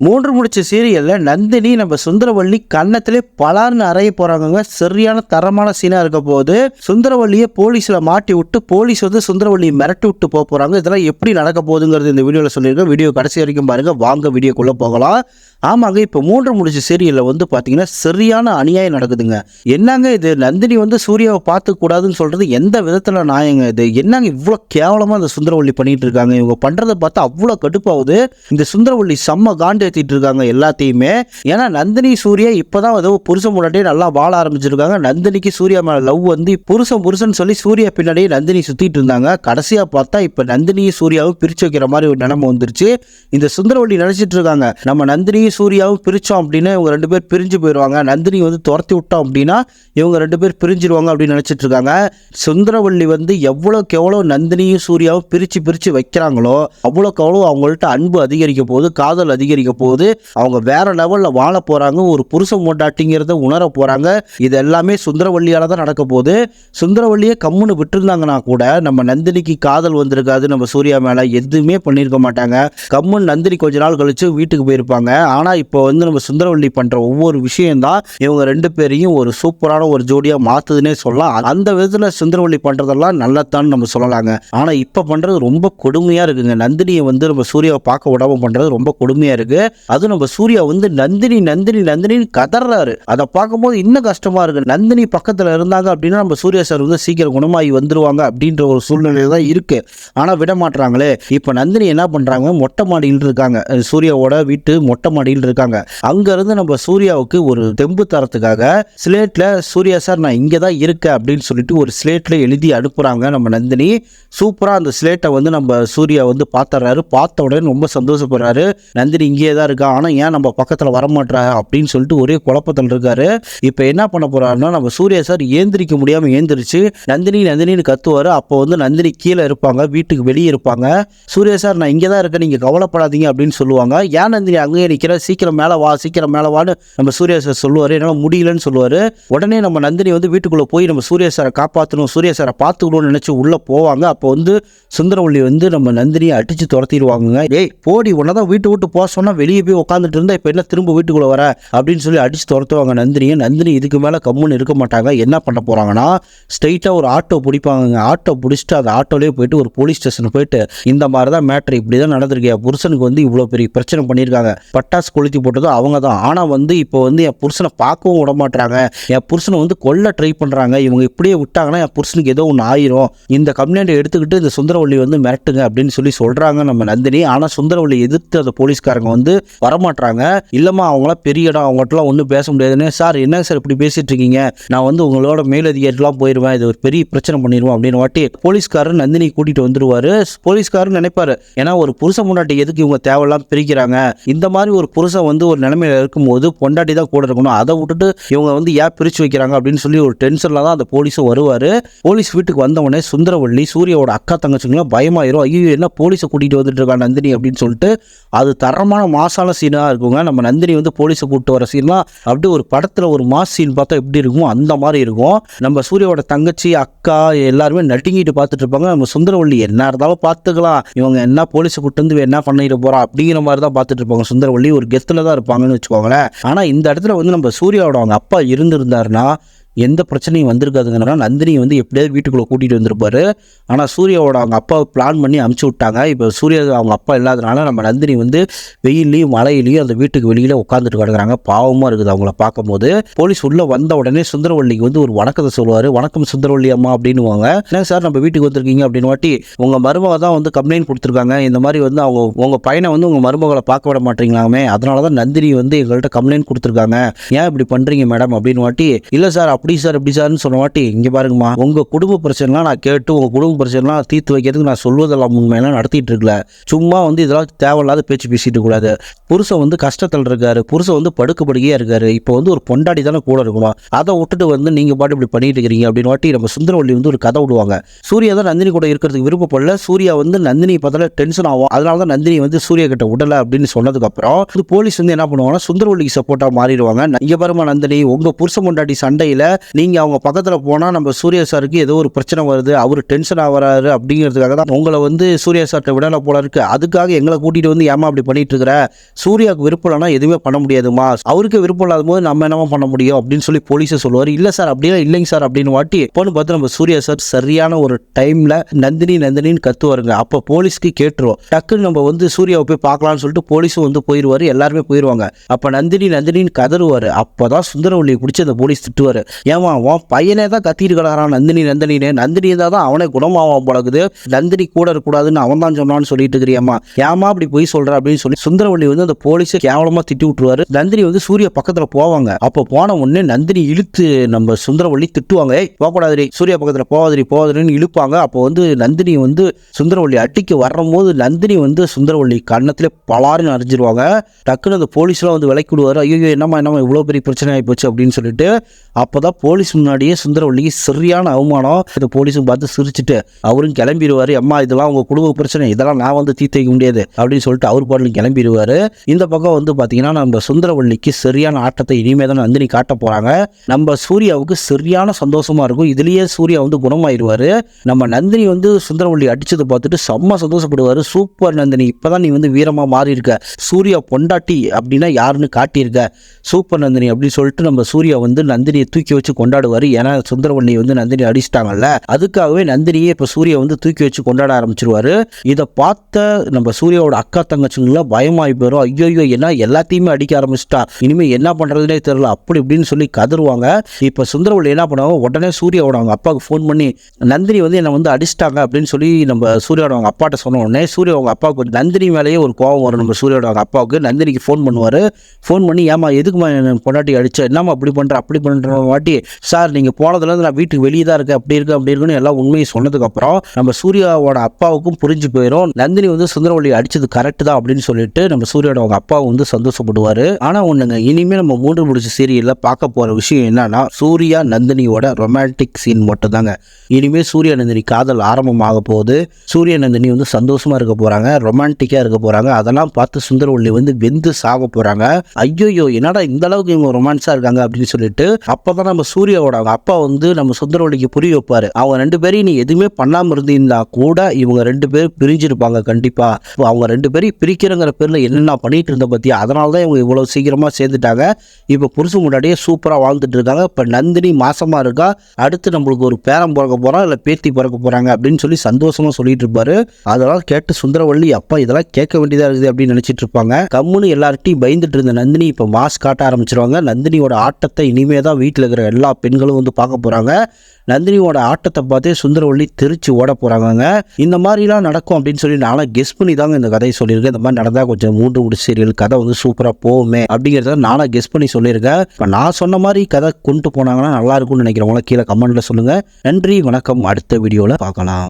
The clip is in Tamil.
மூன்று முடிச்ச சீரியலில் நந்தினி நம்ம சுந்தரவள்ளி கன்னத்திலே பலார்னு அறைய போகிறாங்க சரியான தரமான சீனாக இருக்க போது சுந்தரவள்ளியை போலீஸில் மாட்டி விட்டு போலீஸ் வந்து சுந்தரவள்ளியை மிரட்டி விட்டு போக போகிறாங்க இதெல்லாம் எப்படி நடக்க போகுதுங்கிறது இந்த வீடியோவில் சொல்லியிருக்கேன். வீடியோ கடைசி வரைக்கும் பாருங்கள் வாங்க வீடியோக்குள்ளே போகலாம். ஆமாங்க இப்போ மூன்று முடிச்ச சீரியலில் வந்து பார்த்தீங்கன்னா சரியான அநியாயம் நடக்குதுங்க. என்னங்க இது? நந்தினி வந்து சூர்யாவை பார்த்துக்கூடாதுன்னு சொல்கிறது எந்த விதத்தில் நியாயங்க இது? என்னங்க இவ்வளோ கேவலமாக இந்த சுந்தரவள்ளி பண்ணிகிட்டு இருக்காங்க? இவங்க பண்ணுறதை பார்த்தா அவ்வளோ கடுப்பாகுது. இந்த சுந்தரவள்ளி செம்ம காண்டு ஏற்றிட்டு இருக்காங்க எல்லாத்தையுமே. ஏன்னா நந்தினி சூர்யா இப்போதான் ஏதோ புருஷன் முன்னாடியே நல்லா வாழ ஆரம்பிச்சிருக்காங்க. நந்தினிக்கு சூர்யா மேல லவ் வந்து புருஷன் புருஷன் சொல்லி சூர்யா பின்னாடியே நந்தினி சுத்திட்டு இருந்தாங்க. கடைசியா பார்த்தா இப்போ நந்தினியும் சூர்யாவும் பிரிச்சு வைக்கிற மாதிரி ஒரு நிலைமை வந்துருச்சு. இந்த சுந்தரவள்ளி நினைச்சிட்டு இருக்காங்க. நம்ம நந்தினியும் சூர்யாவும் பிரிச்சோம் அப்படின்னு இவங்க ரெண்டு பேர் பிரிஞ்சு போயிடுவாங்க நந்தினி வந்து துரத்தி விட்டோம் அப்படின்னா இவங்க ரெண்டு பேர் பிரிஞ்சிருவாங்க அப்படின்னு நினைச்சிட்டு இருக்காங்க. சுந்தரவள்ளி வந்து எவ்வளோக்கு எவ்வளோ நந்தினியும் சூர்யாவும் பிரித்து பிரித்து வைக்கிறாங்களோ அவ்வளோக்கு அவ்வளோ அவங்கள்ட்ட அன்பு அதிகரிக்க போகுது காதல் அதிகரிக்க போகுது அவங்க வேற லெவலில் வாழ போகிறாங்க ஒரு புருஷன் மொண்டாட்டிங்கிறத உணர போகிறாங்க இது எல்லாமே சுந்தரவள்ளியால் தான் நடக்க போகுது. சுந்தரவள்ளியை கம்முன்னு விட்டுருந்தாங்கன்னா கூட நம்ம நந்தினிக்கு காதல் வந்திருக்காது. நம்ம சூர்யா மேலே எதுவுமே பண்ணியிருக்க மாட்டாங்க. கம்முன்னு நந்தினி கொஞ்ச நாள் கழிச்சு வீட்டுக்கு போயிருப்பாங்க. ஆனால் இப்போ வந்து நம்ம சுந்தரவள்ளி பண்ணுற ஒவ்வொரு விஷயம்தான் இவங்க ரெண்டு பேரையும் ஒரு சூப்பரான ஒரு ஜோடியாக மாற்றுதுன்னே சொல்லலாம். அந்த விதத்தில் சுந்தரவள்ளி பண்ணுறதெல்லாம் நல்லதான்னு நம்ம சொல்லலாங்க. ஆனால் இப்போ பண்ணுறது ரொம்ப கொடுமையாக இருக்குங்க. நந்தினியை வந்து நம்ம சூர்யாவை பார்க்க விடாம பண்ணுறது ரொம்ப கொடுமையாக இருக்குது அதுவும் நம்ம சூர்யா வந்து நந்தினி நந்தினி நந்தினின்னு கதறாரு. அதை பார்க்கும்போது இன்னும் கஷ்டமாக இருக்குது நந்தினி பக்கத்தில் இருந்தாங்க அப்படின்னா நம்ம சூர்யா சார் வந்து சீக்கிரம் குணமாகி வந்துருவாங்க அப்படின்ற ஒரு சூழ்நிலை தான் இருக்குது ஆனால் விட மாட்டாங்களே இப்போ நந்தினி என்ன பண்ணுறாங்க மொட்டை மாடியில் இருக்காங்க. சூர்யாவோட வீட்டு மொட்டை மாடியில் இருக்காங்க. அங்கேருந்து நம்ம சூர்யாவுக்கு ஒரு தெம்பு தரத்துக்காக ஸ்லேட்டில் சூர்யா சார் நான் இங்கே தான் இருக்கேன் அப்படின்னு சொல்லிட்டு ஒரு ஸ்லேட்டில் எழுதி அனுப்புகிறாங்க நம்ம நந்தினி. சூப்பராக அந்த ஸ்லேட்டை வந்து நம்ம சூர்யா வந்து பார்த்துறாரு பார்த்த உடனே ரொம்ப சந்தோஷப்படுறாரு. நந்தினி இங்கே தான் இருக்கா. ஆனால் ஏன் நம்ம பக்கத்தில் வரமாட்றா? அப்படின்னு சொல்லிட்டு ஒரே குழப்பத்தில் இருக்காரு. இப்போ என்ன பண்ண போறாருன்னா நம்ம சூர்யா சார் ஏந்திரிக்க முடியாமல் ஏந்திரிச்சு நந்தினி நந்தினின்னு கத்துவார். அப்போ வந்து நந்தினி கீழே இருப்பாங்க வீட்டுக்கு வெளியே இருப்பாங்க. சூர்யா சார் நான் இங்கே தான் இருக்கேன் நீங்கள் கவலைப்படாதீங்க அப்படின்னு சொல்லுவாங்க. ஏன் நந்தினி அங்கேயே நிற்கிற சீக்கிரம் மேலே வா சீக்கிரம் மேலே வான்னு நம்ம சூர்யா சார் சொல்லுவார். என்னால் முடியலன்னு சொல்லுவார். உடனே நம்ம நந்தினி வந்து வீட்டுக்குள்ளே போய் நம்ம சூர்யா சாரை காப்பாற்றணும் சூர்யா சாரை பார்த்துக்கணும்னு நினச்சி உள்ளே போவாங்க. அப்போ வந்து சுந்தரவள்ளி வந்து நம்ம நந்தினியை அடித்து துரத்திடுவாங்க ஏய் போடி உன்னை தான் வீட்டு விட்டு போக சொன்னால் வெளியே போய் உட்காந்துட்டு இருந்தா இப்போ என்ன திரும்ப வீட்டுக்குள்ளே வர? அப்படின்னு சொல்லி அடித்து துரத்துவாங்க நந்தினியை. நந்தினி இதுக்கு மேலே கம்முன்னு இருக்க மாட்டாங்க. என்ன பண்ண போகிறாங்கன்னா ஸ்ட்ரைட்டாக ஒரு ஆட்டோ பிடிப்பாங்க ஆட்டோ பிடிச்சிட்டு அந்த ஆட்டோலேயே போயிட்டு ஒரு போலீஸ் ஸ்டேஷன் போயிட்டு இந்த மாதிரி தான் மேட்ரு இப்படி தான் நடந்திருக்கு என் புருஷனுக்கு வந்து இவ்வளோ பெரிய பிரச்சனை பண்ணியிருக்காங்க. பட்டாசு கொளுத்தி போட்டதும் அவங்க தான் ஆனால் வந்து இப்போ வந்து என் புருஷனை பார்க்கவும் விட மாட்டாங்க என் புருஷனை வந்து கொல்ல ட்ரை பண்ணுறாங்க இவங்க இப்படியே விட்டாங்கன்னா என் புருஷனுக்கு ஏதோ ஒன்று ஆயிரும். இந்த கம்ப்ளைண்ட்டை எடுத்துக்கிட்டு இந்த சுந்தரவள்ளி வந்து மிரட்டுங்க அப்படின்னு சொல்லி சொல்கிறாங்க நம்ம நந்தினி. ஆனால் சுந்தரவள்ளி எதிர்த்து அந்த போலீஸ்காரங்க வந்து வரமாட்றாங்க. இல்லைம்மா அவங்களாம் பெரிய இடம் அவங்கள்ட்டலாம் ஒன்றும் பேச முடியாதுன்னு. சார் என்ன சார் இப்படி பேசிட்டு இருக்கீங்க நான் வந்து உங்களோட மேலதிகாரிலாம் போயிடுவேன் இது ஒரு பெரிய பிரச்சனை பண்ணிடுவோம் அப்படின்னு வாட்டி போலீஸ்காரர் நந்தினி கூட்டிகிட்டு வந்துருவாரு. போலீஸ்காரர் நினைப்பாரு ஏன்னா ஒரு புருஷன் முன்னாடி எதுக்கு இவங்க தேவையெல்லாம் பிரிக்கிறாங்க? இந்த மாதிரி ஒரு புருஷன் வந்து ஒரு நிலைமையில இருக்கும்போது பொண்டாட்டி தான் கூட இருக்கணும். அதை விட்டுட்டு இவங்க வந்து ஏன் பிரித்து வைக்கிறாங்க? அப்படின்னு சொல்லி ஒரு டென்ஷனில் தான் அந்த போலீஸும் வருவார். போலீஸ் வீட்டுக்கு வந்த உடனே சுந்தரவள்ளி சூரியோட அக்கா தங்கச்சிங்களாம் பயமாயிரும். ஐயோ என்ன போலீஸை கூட்டிகிட்டு வந்துட்டு இருக்கா நந்தினி? அப்படின்னு சொல்லிட்டு அது தரமான மாசான சீனாக இருக்குங்க. நம்ம நந்தினி வந்து போலீஸை கூப்பிட்டு வர சீன்லாம் அப்படியே ஒரு படத்தில் ஒரு மாஸ் சீன் பார்த்தா எப்படி இருக்கும் அந்த மாதிரி இருக்கும். நம்ம சூர்யாவோட தங்கச்சி அக்கா எல்லாருமே நட்டுங்கிட்டு பார்த்துட்டு இருப்பாங்க. நம்ம சுந்தரவள்ளி என்ன இருந்தாலும் பார்த்துக்கலாம். இவங்க என்ன போலீஸை கூப்பிட்டு வந்து என்ன பண்ணிட்டு போறா அப்படிங்கிற மாதிரி தான் பார்த்துட்டு இருப்பாங்க. சுந்தரவள்ளி ஒரு கெத்தில் தான் இருப்பாங்கன்னு வச்சுக்கோங்களேன். ஆனால் இந்த இடத்துல வந்து நம்ம சூர்யாவோட அவங்க அப்பா இருந்திருந்தாருன்னா எந்த பிரச்சனையும் வந்திருக்காதுங்கன்னா நந்தினியை வந்து எப்படியாவது வீட்டுக்குள்ளே கூட்டிகிட்டு வந்திருப்பாரு. ஆனால் சூர்யாவோட அவங்க அப்பாவை பிளான் பண்ணி அமுச்சு விட்டாங்க. இப்போ சூர்யா அவங்க அப்பா இல்லாதனால நம்ம நந்தினி வந்து வெயிலையும் மழையிலையும் அந்த வீட்டுக்கு வெளியில் உட்காந்துட்டு கிடக்குறாங்க. பாவமாக இருக்குது அவங்கள பார்க்கும்போது. போலீஸ் உள்ளே வந்த உடனே சுந்தரவள்ளிக்கு வந்து ஒரு வணக்கத்தை சொல்லுவார். வணக்கம் சுந்தரவள்ளி அம்மா அப்படின்னுவாங்க. என்ன சார் நம்ம வீட்டுக்கு வந்திருக்கீங்க? அப்படின்னு வாட்டி உங்கள் மருமக தான் வந்து கம்ப்ளைண்ட் கொடுத்துருக்காங்க. இந்த மாதிரி வந்து அவங்க உங்கள் பையனை வந்து உங்கள் மருமகளை பார்க்க விட மாட்டீங்களாமே அதனால தான் நந்தினி வந்து எங்கள்கிட்ட கம்ப்ளைண்ட் கொடுத்துருக்காங்க. ஏன் இப்படி பண்ணுறீங்க மேடம் அப்படின்னு வாட்டி இல்லை சார் அப்படி அப்படி சார் இப்படி சார்னு சொன்ன வாட்டி இங்கே பாருங்கம்மா உங்கள் குடும்ப பிரச்சனைலாம் நான் கேட்டு உங்கள் குடும்ப பிரச்சனைலாம் தீர்த்து வைக்கிறதுக்கு நான் சொல்வதெல்லாம் உண்மையெல்லாம் நடத்திட்டு இருக்கல. சும்மா வந்து இதெல்லாம் தேவையில்லாத பேச்சு பேசிட்டு கூடாது புருஷன் வந்து கஷ்டத்தில் இருக்காரு புருஷன் வந்து படுக்க படுக்கையாக இருக்காரு. இப்போ வந்து ஒரு பொண்டாடி தானே கூட இருக்கணும் அதை விட்டுட்டு வந்து நீங்கள் பாட்டு இப்படி பண்ணிட்டு இருக்கிறீங்க அப்படின்னு வாட்டி நம்ம சுந்தரவள்ளி வந்து ஒரு கதை விடுவாங்க. சூர்யா தான் நந்தினி கூட இருக்கிறதுக்கு விருப்பப்படல. சூர்யா வந்து நந்தினி பார்த்தால டென்ஷன் ஆகும். அதனால தான் நந்தினி வந்து சூர்யா கிட்ட விடல அப்படின்னு சொன்னதுக்கப்புறம் போலீஸ் வந்து என்ன பண்ணுவாங்கன்னா சுந்தரவள்ளிக்கு சப்போர்ட்டாக மாறிடுவாங்க. இங்கே பாருமா நந்தினி உங்கள் புருஷ பொண்டாட்டி சண்டையில் நீங்கள் அவங்க பக்கத்தில் போனால் நம்ம சூர்யா சாருக்கு ஏதோ ஒரு பிரச்சனை வருது அவர் டென்ஷன் ஆகிறாரு அப்படிங்கிறதுக்காக தான் உங்களை வந்து சூர்யா சார்கிட்ட விடலை போல இருக்கு. அதுக்காக எங்களை கூட்டிகிட்டு வந்து ஏமா அப்படி பண்ணிட்டு இருக்கிற? சூர்யாவுக்கு விருப்பம் இல்லைனா எதுவுமே பண்ண முடியாதுமா? அவருக்கு விருப்பம் இல்லாத போது நம்ம என்னமா பண்ண முடியும்? அப்படின்னு சொல்லி போலீஸை சொல்லுவார். இல்லை சார் அப்படிலாம் இல்லைங்க சார் அப்படின்னு வாட்டி பொண்ணு பார்த்து நம்ம சூர்யா சார் சரியான ஒரு டைமில் நந்தினி நந்தினின்னு கத்துவாருங்க. அப்போ போலீஸ்க்கு கேட்டுருவோம். டக்குன்னு நம்ம வந்து சூர்யாவை போய் பார்க்கலாம்னு சொல்லிட்டு போலீஸும் வந்து போயிடுவார் எல்லாருமே போயிடுவாங்க அப்போ நந்தினி நந்தினின்னு கதறுவார். அப்போ தான் சுந்தரவள்ளியை பிடிச்சி அந்த போலீஸ் திட்டுவார். ஏமா உன் பையனே தான் கத்திட்டு நந்தினி நந்தினின்னு நந்தினி இருந்தால் தான் அவனே குணமாவான் போலக்குது. நந்தினி கூட இருக்கக்கூடாதுன்னு அவன் தான் சொன்னான்னு சொல்லிட்டு இருக்கிறியம்மா. ஏமா அப்படி போய் சொல்கிற அப்படின்னு சொல்லி சுந்தரவள்ளி வந்து அந்த போலீஸை கேவலமாக திட்டி விட்டுருவாரு. நந்தினி வந்து சூரிய பக்கத்தில் போவாங்க. அப்போ போன உடனே நந்தினி இழுத்து நம்ம சுந்தரவள்ளி திட்டுவாங்க. ஏய் போகக்கூடாதுரி சூரிய பக்கத்தில் போவாதிரி போவாதிரின்னு இழுப்பாங்க. அப்போ வந்து நந்தினி வந்து சுந்தரவள்ளி அட்டிக்கு வரும்போது நந்தினி வந்து சுந்தரவள்ளி கன்னத்திலே பலாருன்னு அரைஞ்சிருவாங்க. டக்குன்னு அந்த போலீஸ்லாம் வந்து விலைக்கு விடுவார். ஐயோ என்னம்மா என்னம்மா இவ்வளோ பெரிய பிரச்சனை ஆகி போச்சு அப்படின்னு சொல்லிட்டு அப்போ தான் போலீஸ் முன்னாடியே சுந்தரவள்ளிக்கு சரியான அவமானம். இந்த போலீஸும் பார்த்து சிரிச்சுட்டு அவரும் கிளம்பிடுவார் அம்மா இதெல்லாம் உங்கள் குடும்ப பிரச்சனை. இதெல்லாம் நான் வந்து தீர்த்து வைக்க முடியாது. அப்படின்னு சொல்லிட்டு அவர் பாடலும் கிளம்பிடுவார் இந்த பக்கம் வந்து பார்த்தீங்கன்னா நம்ம சுந்தரவள்ளிக்கு சரியான ஆட்டத்தை இனிமே தான் நந்தினி காட்ட போகிறாங்க நம்ம சூர்யாவுக்கு சரியான சந்தோஷமாக இருக்கும். இதுலேயே சூர்யா வந்து குணமாயிடுவார் நம்ம நந்தினி வந்து சுந்தரவள்ளி அடித்ததை பார்த்துட்டு செம்ம சந்தோஷப்படுவார். சூப்பர் நந்தினி இப்போ தான் நீ வந்து வீரமாக மாறி இருக்க சூர்யா பொண்டாட்டி அப்படின்னா யாருன்னு காட்டியிருக்க. சூப்பர் நந்தினி அப்படின்னு சொல்லிட்டு நம்ம சூர்யா வந்து நந்தினியை தூக்கி வச்சு கொண்டாடுவார். ஏன்னா சுந்தரவண்ணி வந்து நந்தினி அடிச்சிட்டாங்கல்ல அதுக்காகவே நந்தினியை இப்போ சூர்யா வந்து தூக்கி வச்சு கொண்டாட ஆரம்பிச்சிருவாரு. இதை பார்த்த நம்ம சூர்யாவோட அக்கா தங்கச்சிங்களாம் பயமாகி போயிடும் ஐயோ ஏன்னா எல்லாத்தையுமே அடிக்க ஆரம்பிச்சிட்டா. இனிமேல் என்ன பண்ணுறதுனே தெரியல. அப்படி இப்படின்னு சொல்லி கதருவாங்க. இப்போ சுந்தரவள்ளி என்ன பண்ணுவாங்க? உடனே சூர்யாவோட அவங்க அப்பாவுக்கு ஃபோன் பண்ணி நந்தினி வந்து என்னை வந்து அடிச்சிட்டாங்க அப்படின்னு சொல்லி நம்ம சூர்யாவோட அவங்க அப்பாட்ட சொன்ன உடனே சூர்யா அவங்க அப்பாவுக்கு நந்தினி மேலேயே ஒரு கோபம் வரும் நம்ம சூர்யாவோட அவங்க அப்பாவுக்கு. நந்தினிக்கு ஃபோன் பண்ணுவார். ஃபோன் பண்ணி ஏமா எதுக்குமா என்ன பொண்டாட்டி அடிச்ச? என்னம்மா அப்படி பண்ணுற அப்படி பண்ணுற வாட்டி சார் நீங்கள் போனதுலேருந்து நான் வீட்டுக்கு வெளியே தான் இருக்கேன். அப்படி இருக்கு அப்படி இருக்குன்னு எல்லாம் உண்மையை சொன்னதுக்கப்புறம் நம்ம சூர்யாவோட அப்பாவுக்கும் புரிஞ்சு போயிடும் நந்தினி வந்து சுந்தரவழி அடிச்சது கரெக்ட் தான் அப்படின்னு சொல்லிட்டு நம்ம சூர்யாவோட அவங்க அப்பா வந்து சந்தோஷப்படுவார். ஆனால் ஒன்றுங்க இனிமேல் நம்ம மூன்று முடிச்ச சீரியலில் பார்க்க போகிற விஷயம் என்னன்னா சூர்யா நந்தினியோட ரொமான்டிக் சீன் மட்டும் தாங்க. இனிமேல் சூர்யா நந்தினி காதல் ஆரம்பமாக போகுது. சூரிய நந்தினி வந்து சந்தோஷமாக இருக்க போகிறாங்க ரொமான்டிக்காக இருக்க போகிறாங்க அதெல்லாம் பார்த்து சுந்தரவள்ளி வந்து வெந்து சாக போகிறாங்க ஐயோயோ என்னடா இந்த அளவுக்கு இவங்க ரொமான்ஸாக இருக்காங்க? அப்படின்னு சொல்லிட்டு அப்போ தான் நம்ம சூர்யாவோட அவங்க அப்பா வந்து நம்ம சுந்தரவள்ளிக்கு புரிய வைப்பார். அவங்க ரெண்டு பேரையும் நீ எதுவுமே பண்ணாமல் இருந்திருந்தா கூட இவங்க ரெண்டு பேரும் பிரிஞ்சிருப்பாங்க கண்டிப்பாக அவங்க ரெண்டு பேரையும் பிரிக்கிறங்கிற பேரில் என்னென்ன பண்ணிட்டு இருந்த பற்றியா அதனால தான் இவங்க இவ்வளோ சீக்கிரமாக சேர்ந்துட்டாங்க. இப்போ புருஷன் முன்னாடியே சூப்பராக வாழ்ந்துட்டு இருக்காங்க. இப்போ நந்தினி மாசமாக இருக்கா? அடுத்து நம்மளுக்கு ஒரு பேரம் பிறக்க போகிறோம் இல்லை பேத்தி பிறக்க போகிறாங்க அப்படின்னு சொல்லி சந்தோஷமாக சொல்லிட்டு இருப்பாரு. அதெல்லாம் கேட்டு சுந்தரவள்ளி அப்பா இதெல்லாம் கேட்க வேண்டியதாக இருக்குது அப்படின்னு நினச்சிட்டு இருப்பாங்க. கம்முன்னு எல்லார்ட்டையும் பயந்துட்டு இருந்த நந்தினி இப்போ மாஸ் காட்ட ஆரம்பிச்சிருவாங்க. நந்தினியோட ஆட்டத்தை இனிமே தான் வீட்டில் இருக்கிற எல்லா பெண்களும் வந்து பார்க்க போகிறாங்க நந்தினியோட ஆட்டத்தை பார்த்தே சுந்தரவள்ளி தெரிச்சு ஓட போகிறாங்கங்க இந்த மாதிரிலாம் நடக்கும் அப்படின்னு சொல்லி நானும் கெஸ் பண்ணி தாங்க இந்த கதையை சொல்லியிருக்கேன். இந்த மாதிரி நடந்தால் கொஞ்சம் மூன்று முடி சீரியல் கதை வந்து சூப்பராக போகுமே அப்படிங்கிறத நானும் கெஸ் பண்ணி சொல்லியிருக்கேன். இப்போ நான் சொன்ன மாதிரி கதை கொண்டு போனாங்கன்னா நல்லா இருக்கும்னு நினைக்கிறவங்கள கீழே கமெண்ட்டில் சொல்லுங்கள் நன்றி வணக்கம். அடுத்த வீடியோவில் பார்க்கலாம்.